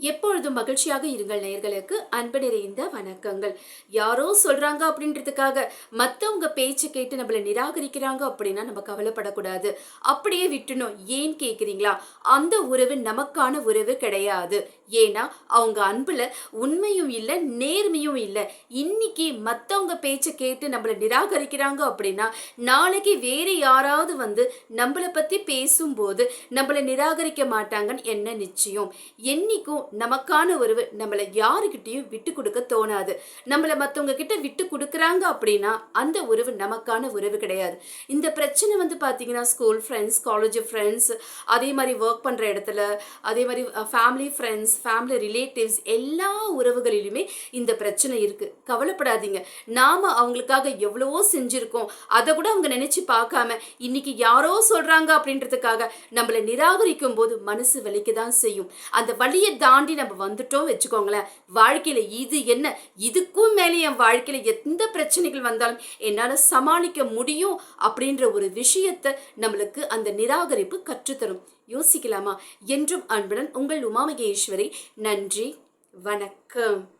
எப்பொழுதும் மகிழ்ச்சியாக இருங்கள் நேர்களுக்கு அன்பு நிறைந்த வணக்கங்கள். யாரோ சொல்றாங்க அப்படின்றதுக்காக மற்றவங்க பேச்சை கேட்டு நம்மள நிராகரிக்கிறாங்க அப்படின்னா நம்ம கவலைப்படக்கூடாது. அப்படியே விட்டுணும். ஏன் கேட்குறீங்களா அந்த உறவு நமக்கான உறவு கிடையாது. ஏன்னா அவங்க அன்பில் உண்மையும் இல்லை நேர்மையும் இல்லை. இன்னைக்கு மற்றவங்க பேச்சை கேட்டு நம்மள நிராகரிக்கிறாங்க அப்படின்னா நாளைக்கு வேறு யாராவது வந்து நம்மளை பற்றி பேசும்போது நம்மளை நிராகரிக்க மாட்டாங்கன்னு என்ன நிச்சயம்? என்றைக்கும் நமக்கான உறவு நம்மளை யாருக்கிட்டேயும் விட்டு கொடுக்க தோணாது. நம்மளை மற்றவங்க கிட்ட விட்டு கொடுக்குறாங்க அப்படின்னா அந்த உறவு நமக்கான உறவு கிடையாது. இந்த பிரச்சனை வந்து பார்த்தீங்கன்னா ஸ்கூல் ஃப்ரெண்ட்ஸ் காலேஜ் ஃப்ரெண்ட்ஸ் அதே மாதிரி ஒர்க் பண்ணுற இடத்துல அதே மாதிரி ஃபேமிலி ஃப்ரெண்ட்ஸ் ஃபேமிலி ரிலேட்டிவ்ஸ் எல்லா உறவுகளிலுமே இந்த பிரச்சனை இருக்குது கவலைப்படாதீங்க. நாம் அவங்களுக்காக எவ்வளவோ செஞ்சுருக்கோம். அதை கூட அவங்க நினச்சி பார்க்காம இன்னைக்கு யாரோ சொல்கிறாங்க அப்படின்றதுக்காக நம்மளை நிராகரிக்கும் போது மனசு வலிக்க தான் செய்யும். அந்த வழியை தாண்டி நம்ம வந்துட்டோம் வச்சுக்கோங்களேன். வாழ்க்கையில் இது என்ன? இதுக்கும் மேலே என் வாழ்க்கையில் எந்த பிரச்சனைகள் வந்தாலும் என்னால் சமாளிக்க முடியும் அப்படின்ற ஒரு விஷயத்தை நம்மளுக்கு அந்த நிராகரிப்பு கற்றுத்தரும். யோசிக்கலாமா? என்றும் அன்புடன் உங்கள் உமா மகேஸ்வரி நன்றி. வணக்கம்.